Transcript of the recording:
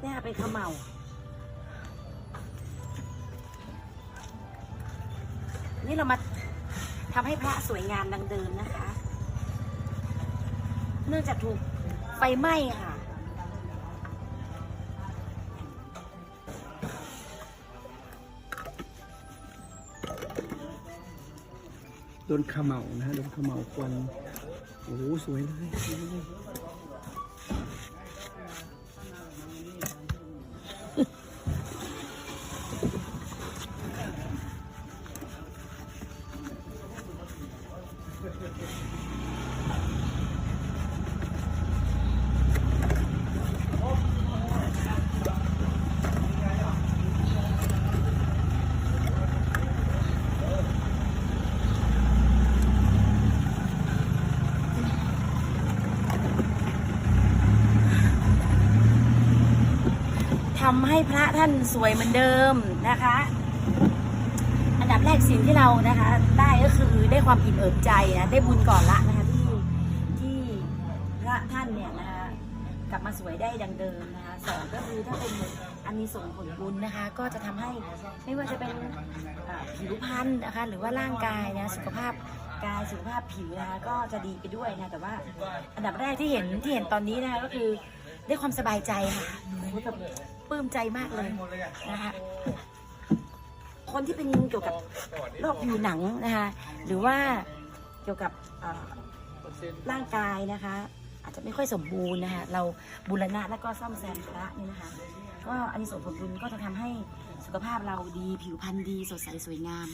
เนี่ยเป็นขมเหมานี่เรามาทำให้พระสวยงามดังเดิมนะคะ เนื่องจากถูกไฟไหม้ค่ะ โดนเขมเหลานะฮะโดนขมเหลาควันโอ้โหสวยเลย ทำให้พระท่านสวยเหมือนเดิมนะคะ อันดับแรกสิ่งที่เรานะคะ ได้ก็คือได้ความอิ่มเอิบใจนะได้บุญก่อนละนะคะที่ที่พระท่านเนี่ยนะคะกลับมาสวยได้ดังเดิมนะคะสองก็คือถ้าเป็นอันมีส่งผลบุญนะคะ ก็จะทำให้ไม่ว่าจะเป็นผิวพรรณนะคะ หรือว่าร่างกายนะสุขภาพกายสุขภาพผิวนะคะก็จะดีไปด้วยนะแต่ว่าอันดับแรกที่เห็นที่เห็นตอนนี้นะคะก็คือ ได้ความสบายใจค่ะปลื้มใจมากเลยนะคะคนที่เป็นเกี่ยวกับโรคผิวหนังนะคะหรือว่าเกี่ยวกับร่างกายนะคะ อาจจะไม่ค่อยสมบูรณ์นะคะเราบูรณะแล้วก็ซ่อมแซมพระนี่นะคะ ก็อันนี้ส่งผลบุญก็จะทำให้สุขภาพเราดีผิวพรรณดีสดใสสวยงาม